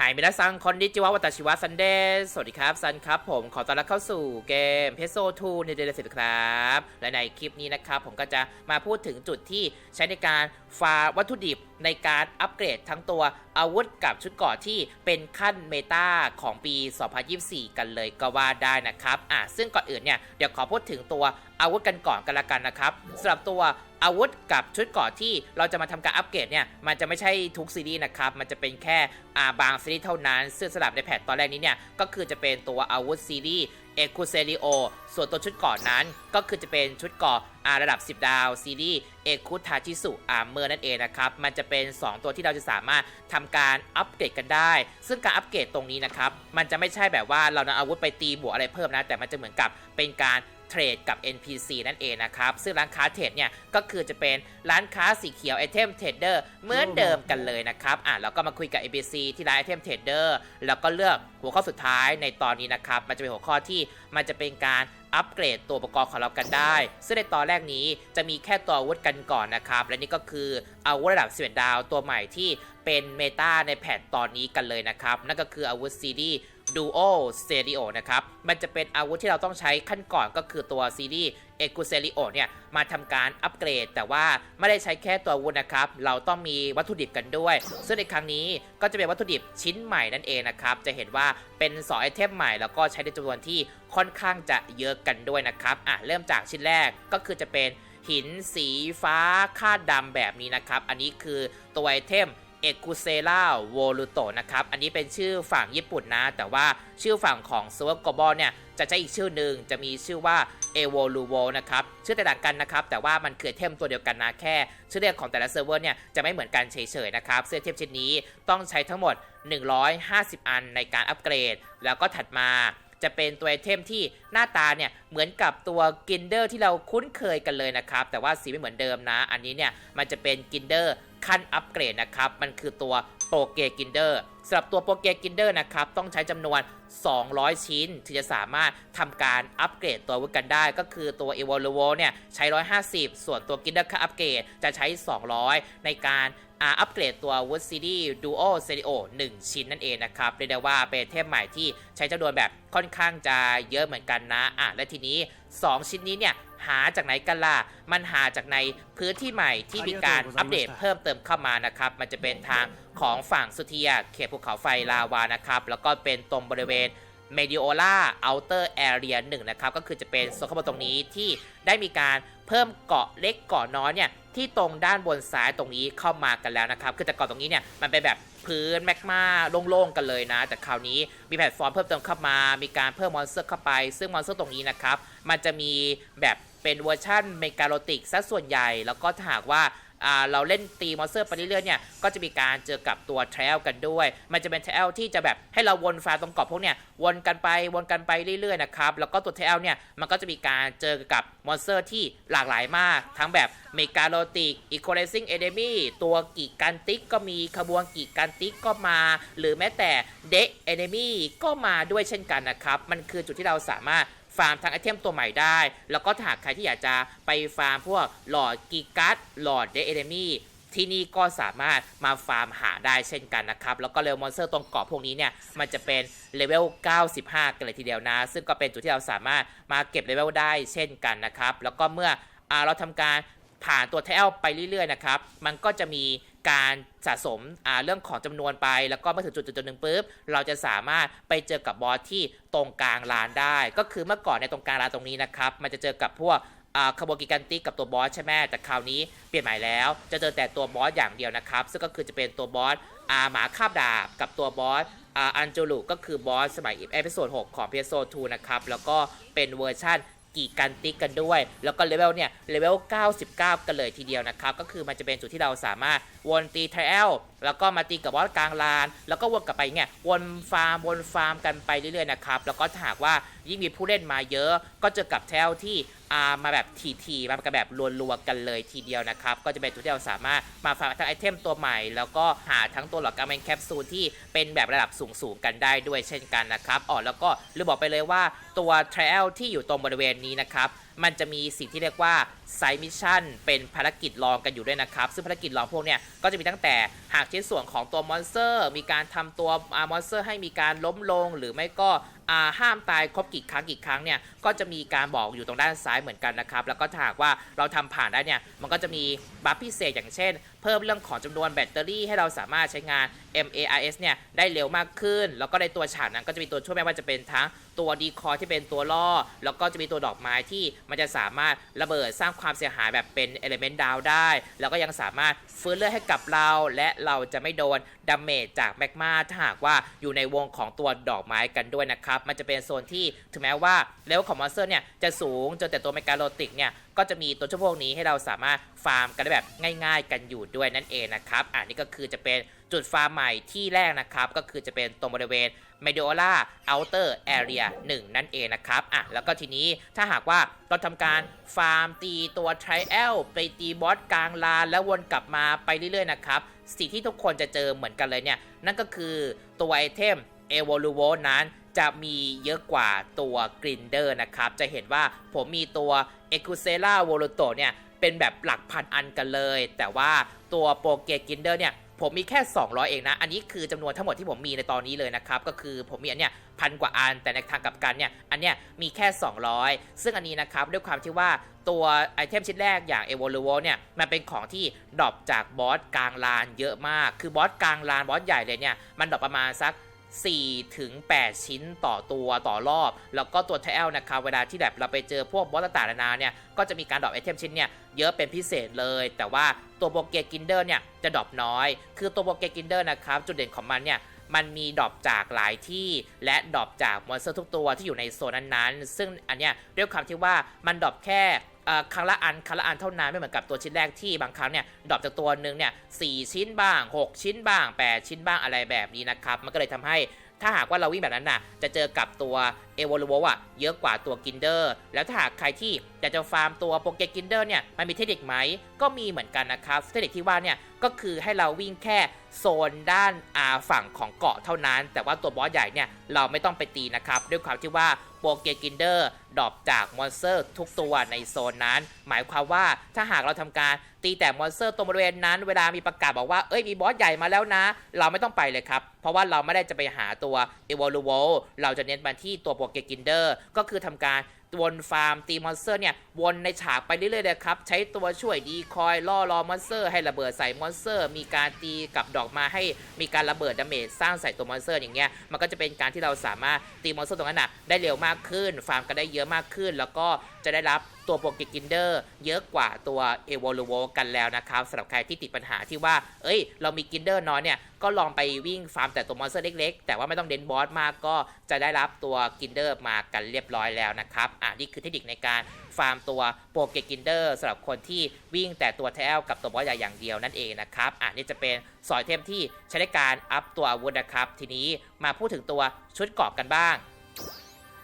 หายมินาซังคอนดิจิวะวัตชิวะซันเดย์สวัสดีครับ ซันครับ ผมขอต้อนรับเข้าสู่เกมเพโซ2ในเดือนสิบครับ และในคลิปนี้นะครับ ผมก็จะมาพูดถึงจุดที่ใช้ในการฟาวัตถุดิบในการอัปเกรดทั้งตัวอาวุธกับชุดเกราะที่เป็นขั้นเมตาของปี 2024 กันเลยก็ว่าได้นะครับ อะซึ่งก่อนอื่นเนี่ย เดี๋ยวขอพูดถึงตัวอาวุธกันก่อนกันละกันนะครับสำหรับตัวอาวุธกับชุดเกราะที่เราจะมาทำการอัปเกรดเนี่ย มันจะไม่ใช่ทุกซีรีส์นะครับ มันจะเป็นแค่อาบางซีรีส์เท่านั้น ซึ่งสำหรับในแพทตอนแรกนี้เนี่ย ก็คือจะเป็นตัวอาวุธซีรีส์เอคูเซริโอส่วนตัวชุดเกราะนั้น ก็คือจะเป็นชุดเกราะอาระดับ 10 ดาว ซีรีส์เอคุทาชิสุอาเมอร์นั่นเองนะครับ มันจะเป็น 2 ตัวที่เราจะสามารถทำการอัปเกรดกันได้ ซึ่งการอัปเกรดตรงนี้นะครับ มันจะไม่ใช่แบบว่าเรานำอาวุธไปตีบวกอะไรเพิ่มนะ แต่มันจะเหมือนกับเป็นการ เทรดกับ NPC นั่นเองนะครับ ซึ่งร้านค้าเทรดเนี่ยก็คือจะเป็นร้านค้าสีเขียวไอเทมเทรดเดอร์เหมือนเดิมกันเลยนะครับอะเราก็มาคุยกับ NPC ที่ร้านไอเทมเทรดเดอร์แล้วก็เลือกหัวข้อสุดท้ายในตอนนี้นะครับ มันจะเป็นหัวข้อที่มันจะเป็นการอัปเกรดตัวอุปกรณ์ของเรากันได้ ซึ่งในตอนแรกนี้จะมีแค่ตัวอาวุธกันก่อนนะครับ และนี่ก็คืออาวุธระดับ11ดาวตัวใหม่ที่เป็นเมตาในแพทตอนนี้กันเลยนะครับ นั่นก็คืออาวุธซี รีส์ Duo Stereo นะครับ มันจะเป็นอาวุธที่เราต้องใช้ขั้นก่อนก็คือตัวซีรีส์ e g u s e r i o เนี่ยมาทำการอัปเกรด แต่ว่าไม่ได้ใช้แค่ตัวอาวุธนะครับ เราต้องมีวัตถุดิบกันด้วย ซึ่งในครั้งนี้ก็จะเป็นวัตถุดิบชิ้นใหม่นั่นเองนะครับ จะเห็นว่าเป็น2ไอเทมใหม่แล้วก็ใช้ในจำนวนที่ค่อนข้างจะเยอะกันด้วยนะครับอะเริ่มจากชิ้นแรกก็คือจะเป็นหินสีฟ้าคาดดำแบบนี้นะครับ อันนี้คือตัวไอเทม เอกุเซล่าโวลูโตนะครับ อันนี้เป็นชื่อฝั่งญี่ปุ่นนะ แต่ว่าชื่อฝั่งของเซิร์ฟกบอลเนี่ย จะใช้อีกชื่อหนึ่งจะมีชื่อว่าเอโวลูโวนะครับ ชื่อแตกต่างกันนะครับ แต่ว่ามันคือไอเทมตัวเดียวกันนะแค่ ชื่อเรียกของแต่ละเซิร์ฟเวอร์เนี่ย จะไม่เหมือนกันเฉยๆนะครับ เสื้อเทมชิ้นนี้ต้องใช้ทั้งหมด 150 อันในการอัปเกรด แล้วก็ถัดมาจะเป็นตัวไอเทมที่หน้าตาเนี่ยเหมือนกับตัวกินเดอร์ที่เราคุ้นเคยกันเลยนะครับ แต่ว่าสีไม่เหมือนเดิมนะ อันนี้เนี่ยมันจะเป็นกินเดอร์ ขั้นอัปเกรดนะครับ มันคือตัวโปเกกินเดอร์สำหรับตัวโปเกกินเดอร์นะครับ ต้องใช้จำนวน 200 ชิ้น ถึงจะสามารถทำการอัปเกรดตัววุธกันได้ ก็คือตัว e v o l u o เนี่ย ใช้ 150 ส่วนตัวกินเดอร์ขั้นอัปเกรดจะใช้ 200 ในการอัปเกรดตัววุธซีรีส์ Duo Stereo 1ชิ้นนั่นเองนะครับ เรียกได้ว่าเป็นเทมใหม่ที่ใช้จำนวนแบบค่อนข้างจะเยอะเหมือนกันนะอะและทีนี้ 2 ชิ้นนี้เนี่ย หาจากไหนกันล่ะ มันหาจากในพื้นที่ใหม่ที่มีการอัปเดตเพิ่มเติมเข้ามานะครับ มันจะเป็นทางของฝั่งสุเทียเขตภูเขาไฟลาวานะครับ แล้วก็เป็นตรงบริเวณเมดิโอล่าอัลเตอร์แอเรียหนึ่งนะครับ ก็คือจะเป็นโซนข้างบนตรงนี้ที่ได้มีการ เพิ่มเกาะเล็กเกาะน้อยเนี่ยที่ตรงด้านบนซ้ายตรงนี้เข้ามากันแล้วนะครับ คือแต่เกาะตรงนี้เนี่ยมันเป็นแบบพื้นแมกมาโล่งๆกันเลยนะ แต่คราวนี้มีแพลตฟอร์มเพิ่มเติมเข้ามา มีการเพิ่มมอนสเตอร์เข้าไป ซึ่งมอนสเตอร์ตรงนี้นะครับ มันจะมีแบบเป็นเวอร์ชั่นเมกาโลติกซะส่วนใหญ่ แล้วก็ถ้าหากว่า เราเล่นตีมอนสเตอร์ไปเรื่อยๆเนี่ยก็จะมีการเจอกับตัวเทรลกันด้วย มันจะเป็นเทรลที่จะแบบให้เราวนฟาร์มตรงเกาะพวกเนี่ยวนกันไปวนกันไปเรื่อยๆนะครับแล้วก็ตัวเทรลเนี่ยมันก็จะมีการเจอกับมอนสเตอร์ที่หลากหลายมาก ทั้งแบบเมกาโลติกอีโคเลซิ่งเอเดมี่ตัวกิกันติกก็มีขบวนกิกันติกก็มา หรือแม้แต่เด็กเอเดมี่ก็มาด้วยเช่นกันนะครับ มันคือจุดที่เราสามารถ ฟาร์มทั้งไอเทมตัวใหม่ได้ แล้วก็ถ้าหากใครที่อยากจะไปฟาร์มพวกหลอดกีกัสหลอดเดเอเดมี่ที่นี่ก็สามารถมาฟาร์มหาได้เช่นกันนะครับ แล้วก็เลเวลมอนสเตอร์ตรงเกาะพวกนี้เนี่ย มันจะเป็นเลเวล 95 กันเลยทีเดียวนะ ซึ่งก็เป็นจุดที่เราสามารถมาเก็บเลเวลได้เช่นกันนะครับ แล้วก็เมื่ออเราทำการผ่านตัวเทลไปเรื่อยๆนะครับ มันก็จะมี การสะสมเรื่องของจำนวนไป แล้วก็เมื่อถึงจุดจุดๆหนึ่งปุ๊บเราจะสามารถไปเจอกับบอสที่ตรงกลางลานได้ ก็คือเมื่อก่อนในตรงกลางลานตรงนี้นะครับ มันจะเจอกับพวกอ่าคาร์โบกิกันติกับตัวบอสใช่ไหมแต่คราวนี้เปลี่ยนใหม่แล้ว จะเจอแต่ตัวบอสอย่างเดียวนะครับ ซึ่งก็คือจะเป็นตัวบอสอาหมาคาบดาบกับตัวบอสอันจูลุก็คือบอสสมัยเอพิโซด6ของเพียโซ2นะครับ แล้วก็เป็นเวอร์ชั่น กี่กันติกกันด้วย แล้วก็เลเวลเนี่ยเลเวล 99 กันเลยทีเดียวนะครับ ก็คือมันจะเป็นจุดที่เราสามารถวนตีไทเอลแล้วก็มาตีกับบอสกลางลาน แล้วก็วนกลับไปเนี่ยวนฟาร์มวนฟาร์มกันไปเรื่อยๆนะครับแล้วก็ถ้าหากว่ายิ่งมีผู้เล่นมาเยอะก็เจอกับแทลที่ อ่ามาแบบทีๆมากันแบบรัวๆกันเลยทีเดียวนะครับ ก็จะเป็นตัวที่เราสามารถมาฝากทั้งไอเทมตัวใหม่ แล้วก็หาทั้งตัวหลอดกาแมนแคปซูลที่เป็นแบบระดับสูงๆกันได้ด้วยเช่นกันนะครับอ๋อแล้วก็ลืมบอกไปเลยว่าตัว Trial ที่อยู่ตรงบริเวณนี้นะครับมันจะมีสิ่งที่เรียกว่าไซมิชชั่นเป็นภารกิจรองกันอยู่ด้วยนะครับ ซึ่งภารกิจรองพวกเนี้ยก็จะมีตั้งแต่หากชิ้นส่วนของตัวมอนสเตอร์ มีการทำตัวมอนสเตอร์ให้มีการล้มลง หรือไม่ก็ ห้ามตายครบกี่ครั้งกี่ครั้งเนี่ยก็จะมีการบอกอยู่ตรงด้านซ้ายเหมือนกันนะครับแล้วก็ถ้าหากว่าเราทำผ่านได้เนี่ยมันก็จะมีบัฟพิเศษอย่างเช่น พิ่มเรื่องของจำนวนแบตเตอรี่ให้เราสามารถใช้งาน MARS เนี่ยได้เร็วมากขึ้น แล้วก็ในตัวฉากนั้นก็จะมีตัวช่วยไม่ว่าจะเป็นทั้งตัวดีคอที่เป็นตัวล่อ แล้วก็จะมีตัวดอกไม้ที่มันจะสามารถระเบิดสร้างความเสียหายแบบเป็นเอลิเมนต์ดาวได้ แล้วก็ยังสามารถฟื้นเลือดให้กับเรา และเราจะไม่โดนดาเมจจากแมกมาถ้าหากว่าอยู่ในวงของตัวดอกไม้กันด้วยนะครับ มันจะเป็นโซนที่ถึงแม้ว่าเลเวลของมอนสเตอร์เนี่ยจะสูงจนแต่ตัวเมกาโลติกเนี่ย ก็จะมีตัวเจ้าพวกนี้ให้เราสามารถฟาร์มกันได้แบบง่าย ๆ กันอยู่ด้วยนั่นเองนะครับอ่านี่ก็คือจะเป็นจุดฟาร์มใหม่ที่แรกนะครับก็คือจะเป็นตรงบริเวณ m e d o l a Outer Area 1 นั่นเองนะครับอะแล้วก็ทีนี้ถ้าหากว่าเราทำการฟาร์มตีตัว Trial ไปตีบอสกลางลานแล้ววนกลับมาไปเรื่อยๆนะครับสิ่งที่ทุกคนจะเจอเหมือนกันเลยเนี่ยนั่นก็คือตัวไอเทม e v o l u v o นั้นจะมีเยอะกว่าตัวกรินเดอร์นะครับ จะเห็นว่าผมมีตัว e c u s e l a v o l u t o เนี่ย เป็นแบบหลักพันอันกันเลย แต่ว่าตัวโปเกกินเดอร์เนี่ย ผมมีแค่ 200 เองนะ อันนี้คือจำนวนทั้งหมดที่ผมมีในตอนนี้เลยนะครับ ก็คือผมมีอันเนี้ยพันกว่าอัน แต่ในทางกลับกันเนี่ย อันเนี้ยมีแค่ 200 ซึ่งอันนี้นะครับด้วยความที่ว่าตัวไอเทมชิ้นแรกอย่าง e v o l u v o เนี่ย มันเป็นของที่ดรอปจากบอสกลางลานเยอะมาก คือบอสกลางลานบอสใหญ่เลยเนี่ย มันดรอปประมาณสัก 4ถึง8ชิ้นต่อตัวต่อรอบ แล้วก็ตัวเทลนะครับเวลาที่แบบเราไปเจอพวกบอสต่างๆนานาเนี่ยก็จะมีการดรอปไอเทมชิ้นเนี่ยเยอะเป็นพิเศษเลย แต่ว่าตัวโปเกกินเดอร์เนี่ยจะดรอปน้อย คือตัวโปเกกินเดอร์นะครับจุดเด่นของมันเนี่ยมันมีดรอปจากหลายที่และดรอปจากมอนสเตอร์ทุกตัวที่อยู่ในโซนนั้นๆ ซึ่งอันเนี้ยด้วยความที่ว่ามันดรอปแค่ ครั้งละอันครั้งละอันเท่านั้นไม่เหมือนกับตัวชิ้นแรกที่บางครั้งเนี่ยดรอปจากตัวหนึ่งเนี่ยสชิ้นบ้าง 6 ชิ้นบ้าง 8 ชิ้นบ้างอะไรแบบนี้นะครับมันก็เลยทำให้ถ้าหากว่าเราวิ่งแบบนั้นน่ะ จะเจอกับตัวเอวอลูโวอะเยอะกว่าตัวกินเดอร์ แล้วถ้าหากใครที่อยากจะฟาร์มตัวโปเกกินเดอร์เนี่ย มันมีเทคนิคไหม ก็มีเหมือนกันนะครับ เทคนิคที่ว่าเนี่ย ก็คือให้เราวิ่งแค่ โซนด้านอาฝั่งของเกาะเท่านั้น แต่ว่าตัวบอสใหญ่เนี่ยเราไม่ต้องไปตีนะครับ ด้วยความที่ว่าโปเกกินเดอร์ดรอปจากมอนสเตอร์ทุกตัวในโซนนั้น หมายความว่าถ้าหากเราทำการตีแต่มอนสเตอร์ตรงบริเวณนั้น เวลามีประกาศบอกว่าเอ้ยมีบอสใหญ่มาแล้วนะ เราไม่ต้องไปเลยครับ เพราะว่าเราไม่ได้จะไปหาตัวเอวอลูโวเราจะเน้นมาที่ตัวโปเกกินเดอร์ก็คือทำการวนฟาร์มตีมอนสเตอร์เนี่ยวนในฉากไปเรื่อยๆเลยครับใช้ตัวช่วยดีคอยล่อรอมอนสเตอร์ให้ระเบิดใส่มอนสเตอร์ มีการตีกับดอกมาให้มีการระเบิดดาเมจสร้างใส่ตัวมอนสเตอร์อย่างเงี้ยมันก็จะเป็นการที่เราสามารถตีมอนสเตอร์ตรงนั้นน่ะได้เร็วมากขึ้นฟาร์มกันได้เยอะมากขึ้น แล้วก็จะได้รับ ตัวโปเกกินเดอร์เยอะกว่าตัวเอวอลูโวกันแล้วนะครับสำหรับใครที่ติดปัญหาที่ว่า เอ้ย เรามีกินเดอร์น้อยเนี่ย ก็ลองไปวิ่งฟาร์มแต่ตัวมอนสเตอร์เล็กๆ แต่ว่าไม่ต้องเดนบอสมากก็จะได้รับตัวกินเดอร์มากันเรียบร้อยแล้วนะครับอ่านี่คือเทคนิคในการฟาร์มตัวโปเกกินเดอร์สำหรับคนที่วิ่งแต่ตัวเทลกับตัวบอสใหญ่อย่างเดียวนั่นเองนะครับอ่านี่จะเป็นสอยเทมที่ใช้ในการอัพตัวอาวุธนะครับ ทีนี้มาพูดถึงตัวชุดเกราะกันบ้าง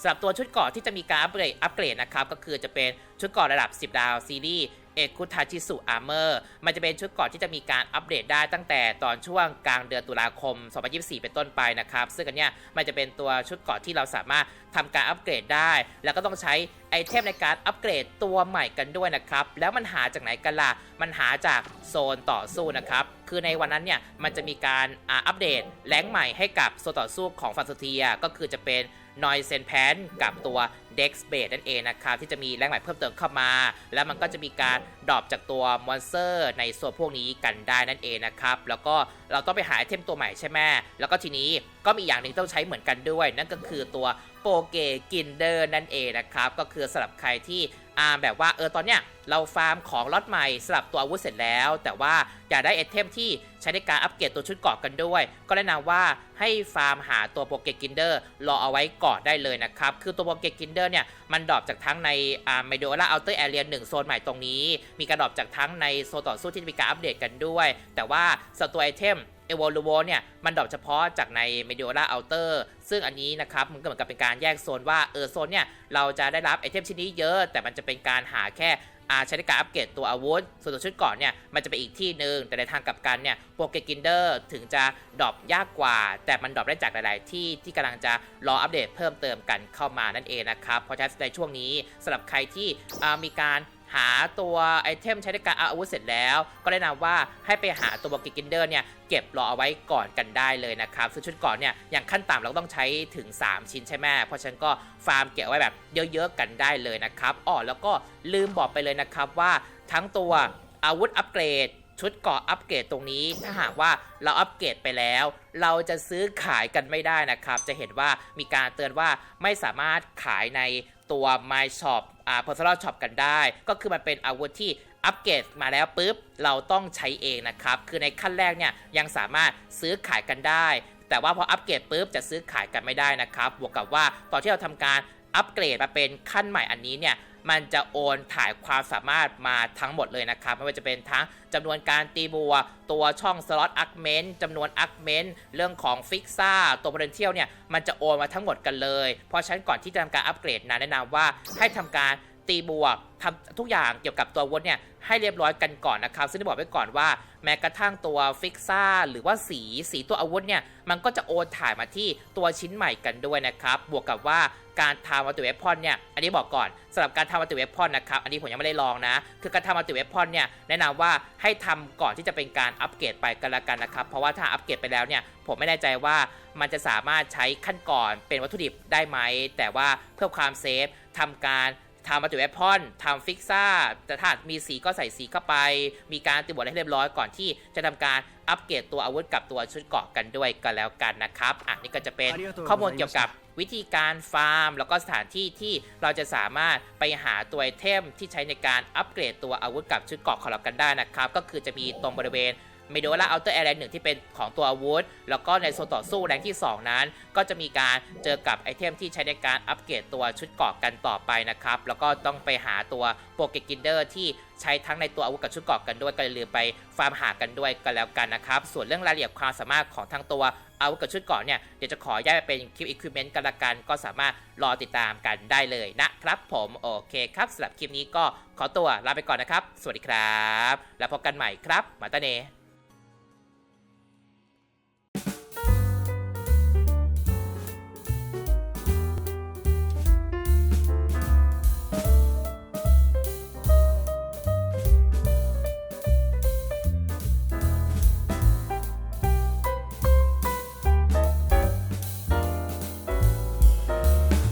สำหรับตัวชุดเกราะที่จะมีการอัปเกรดอัปเกรดนะครับ ก็คือจะเป็นชุดเกราะระดับ 10 ดาวซีรีส์เอคุทาชิสุอาร์เมอร์มันจะเป็นชุดเกราะที่จะมีการอัปเดตได้ตั้งแต่ตอนช่วงกลางเดือนตุลาคม 2024 เป็นต้นไปนะครับ ซึ่งอันเนี้ยมันจะเป็นตัวชุดเกราะที่เราสามารถทำการอัปเกรดได้ แล้วก็ต้องใช้ไอเทมในการอัปเกรดตัวใหม่กันด้วยนะครับ แล้วมันหาจากไหนกันล่ะ มันหาจากโซนต่อสู้นะครับ คือในวันนั้นเนี่ยมันจะมีการอัปเดตแรงใหม่ให้กับโซนต่อสู้ของฟาสเทียก็คือจะเป็น นอยเซนแพนกับตัว Dex b a s e นั่นเองนะครับที่จะมีแรงใหม่เพิ่มเติมเข้ามา แล้วมันก็จะมีการดรอปจากตัวมอนสเตอร์ในส่วนพวกนี้กันได้นั่นเองนะครับแล้วก็เราต้องไปหาไอเทมตัวใหม่ใช่ไหมแล้วก็ทีนี้ก็มีอย่างหนึ่งต้องใช้เหมือนกันด้วย นั่นก็คือตัวโปเกกินเดอร์นั่นเองนะครับก็คือสำหรับใครที่ อ่าแบบว่าเออตอนเนี้ยเราฟาร์มของล็อตใหม่สลับตัวอาวุธเสร็จแล้ว แต่ว่าอยากได้ไอเทมที่ใช้ในการอัปเกรดตัวชุดเกราะกันด้วย ก็แนะนำว่าให้ฟาร์มหาตัวโปเกกินเดอร์รอเอาไว้ก่อนได้เลยนะครับ คือตัวโปเกกินเดอร์เนี่ย มันดรอปจากทั้งในอ่าไมโดล่าอัลเตอร์แอเรียหนึ่งโซนใหม่ตรงนี้ มีการดรอปจากทั้งในโซนต่อสู้ที่มีการอัปเดตกันด้วย แต่ว่าสตัวไอเทม เอวอลูโวเนี่ยมันดรอปเฉพาะจากใน m e d i o l a Outer ซึ่งอันนี้นะครับมันก็เหมือนกับเป็นการแยกโซนว่าเออโซนเนี่ยเราจะได้รับไอเทมชิ้นนี้เยอะ แต่มันจะเป็นการหาแค่อาใช้ในการอัปเกรดตัวอาวุธ ส่วนตัวชุดก่อนเนี่ย มันจะไปอีกที่หนึ่งแต่ในทางกลับกันเนี่ยโปเกกินเดอร์ถึงจะดรอปยากกว่า แต่มันดรอปได้จากหลาย ๆ ที่ที่กำลังจะรออัปเดตเพิ่มเติมกันเข้ามานั่นเองนะครับ เพราะฉะนั้นในช่วงนี้สำหรับใครที่มีการ หาตัวไอเทมใช้ในการเอาอาวุธเสร็จแล้ว ก็แนะนำว่าให้ไปหาตัวบอกกินเดอร์เนี่ยเก็บรอเอาไว้ก่อนกันได้เลยนะครับซึ่งชุดก่อนเนี่ยอย่างขั้นต่ำเราต้องใช้ถึง 3 ชิ้นใช่ไหมเพราะฉะนั้นก็ฟาร์มเก็บไว้แบบเยอะๆกันได้เลยนะครับอ๋อแล้วก็ลืมบอกไปเลยนะครับว่าทั้งตัวอาวุธอัปเกรด ชุดเกาะอัปเกรดตรงนี้ถ้าหากว่าเราอัปเกรดไปแล้ว เราจะซื้อขายกันไม่ได้นะครับ จะเห็นว่ามีการเตือนว่าไม่สามารถขายในตัว My Shop อ่า Personal Shop กันได้ ก็คือมันเป็นอาวุธที่อัปเกรดมาแล้วปุ๊บ เราต้องใช้เองนะครับ คือในขั้นแรกเนี่ยยังสามารถซื้อขายกันได้ แต่ว่าพออัปเกรดปุ๊บจะซื้อขายกันไม่ได้นะครับ บวกกับว่าตอนที่เราทำการอัปเกรดมาเป็นขั้นใหม่อันนี้เนี่ย มันจะโอนถ่ายความสามารถมาทั้งหมดเลยนะครับ ไม่ว่าจะเป็นทั้งจำนวนการตีบัว ตัวช่องสล็อตอักเมนจำนวนอักเมนเรื่องของฟิกซ่าตัวเบรนเทียลเนี่ยมันจะโอนมาทั้งหมดกันเลย เพราะฉะนั้นก่อนที่จะทำการอัปเกรดนะแนะนำว่าให้ทำการ ตีบวกทำทุกอย่างเกี่ยวกับตัววุธเนี่ยให้เรียบร้อยกันก่อนนะครับ ซึ่งได้บอกไว้ก่อนว่า แม้กระทั่งตัวฟิกซ่าหรือว่าสีสีตัวอาวุธเนี่ยมันก็จะโอนถ่ายมาที่ตัวชิ้นใหม่กันด้วยนะครับ บวกกับว่าการทำมัลติเวพอนเนี่ยอันนี้บอกก่อนสำหรับการทำมัลติเวพอนนะครับอันนี้ผมยังไม่ได้ลองนะ คือการทำมัลติเวพอนเนี่ยแนะนำว่าให้ทำก่อนที่จะเป็นการอัปเกรดไปกันละกันนะครับ เพราะว่าถ้าอัปเกรดไปแล้วเนี่ยผมไม่แน่ใจว่ามันจะสามารถใช้ขั้นก่อนเป็นวัตถุดิบได้ไหมแต่ว่าเพื่อความเซฟทำการ ทำมัลติเวพอนทำฟิกซ่าแต่ถ้ามีสีก็ใส่สีเข้าไป มีการตีบทให้เรียบร้อยก่อนที่จะทำการอัปเกรดตัวอาวุธกับตัวชุดเกราะกันด้วยกันแล้วกันนะครับอะนี่ก็จะเป็นข้อมูลเกี่ยวกับวิธีการฟาร์ม แล้วก็สถานที่ที่เราจะสามารถไปหาตัวไอเทมที่ใช้ในการอัปเกรดตัวอาวุธกับชุดเกราะของเรากันได้นะครับ ก็คือจะมีตรงบริเวณ เมโดล่าอัลเตอร์แอร์แรงหนึ่งที่เป็นของตัวอาวุธ แล้วก็ในโซนต่อสู้แรงที่ 2 นั้น ก็จะมีการเจอกับไอเทมที่ใช้ในการอัปเกรดตัวชุดเกราะกันต่อไปนะครับ แล้วก็ต้องไปหาตัวโปเกกินเดอร์ที่ใช้ทั้งในตัวอาวุธกับชุดเกราะกันด้วยก็อย่าลืมไปฟาร์มหากันด้วยกันแล้วกันนะครับ ส่วนเรื่องรายละเอียดความสามารถของทั้งตัวอาวุธกับชุดเกราะเนี่ยเดี๋ยวจะขอแยกไปเป็นคลิปอุปกรณ์กันละกัน ก็สามารถรอติดตามกันได้เลยนะครับผมโอเคครับสำหรับคลิปนี้ก็ขอตัวลาไปก่อนนะครับ สวัสดีครับ แล้วพบกันใหม่ครับ มาตาเน